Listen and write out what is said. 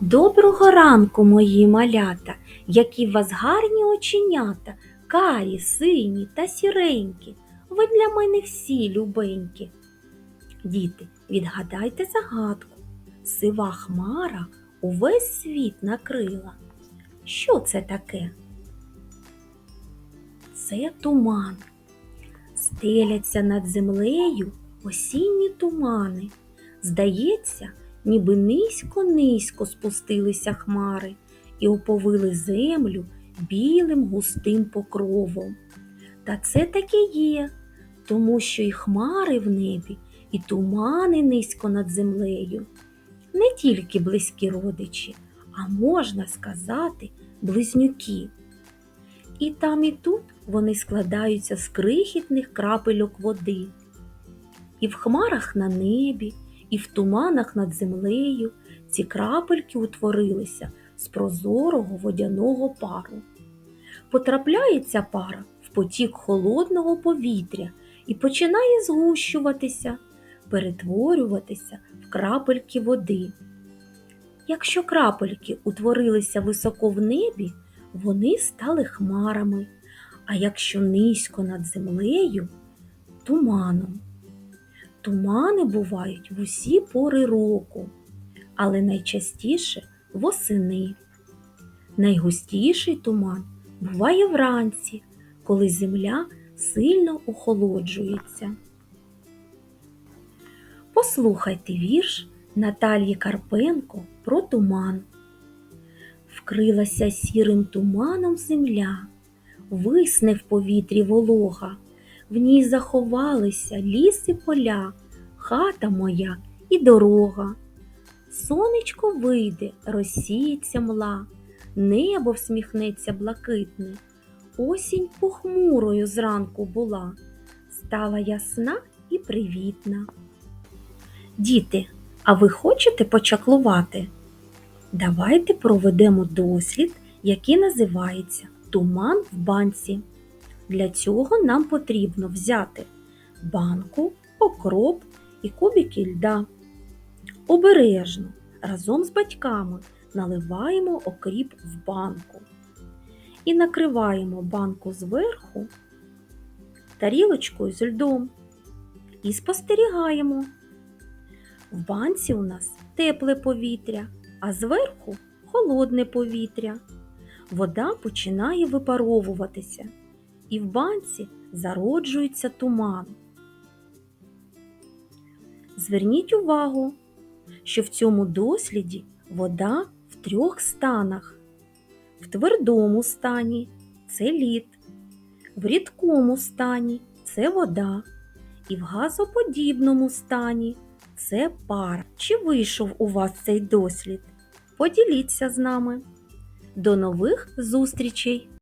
Доброго ранку, мої малята, які в вас гарні оченята, карі, сині та сіренькі. Ви для мене всі любенькі. Діти, відгадайте загадку. Сива хмара увесь світ накрила. Що це таке? Це туман. Стеляться над землею осінні тумани. Здається, ніби низько-низько спустилися хмари і оповили землю білим густим покровом. Та це таки є, тому що і хмари в небі, і тумани низько над землею. Не тільки близькі родичі, а можна сказати, близнюки. І там, і тут вони складаються з крихітних крапельок води. І в хмарах на небі, і в туманах над землею ці крапельки утворилися з прозорого водяного пару. Потрапляється пара в потік холодного повітря і починає згущуватися, перетворюватися в крапельки води. Якщо крапельки утворилися високо в небі, вони стали хмарами, а якщо низько над землею туманом. Тумани бувають в усі пори року, але найчастіше восени. Найгустіший туман буває вранці, коли земля сильно охолоджується. Послухайте вірш Наталії Карпенко про туман. Вкрилася сірим туманом земля, висне в повітрі волога, в ній заховалися ліс і поля, хата моя і дорога. Сонечко вийде, розсіється мла, небо всміхнеться блакитне. Осінь похмурою зранку була, стала ясна і привітна. Діти, а ви хочете почаклувати? Давайте проведемо дослід, який називається Туман в банці. Для цього нам потрібно взяти банку, окроп і кубики льда. Обережно разом з батьками наливаємо окріп в банку і накриваємо банку зверху тарілочкою з льдом і спостерігаємо. В банці у нас тепле повітря, а зверху холодне повітря. Вода починає випаровуватися, і в банці зароджується туман. Зверніть увагу, що в цьому досліді вода в трьох станах: в твердому стані це лід, в рідкому стані це вода, і в газоподібному стані це пар. Чи вийшов у вас цей дослід? Поділіться з нами. До нових зустрічей!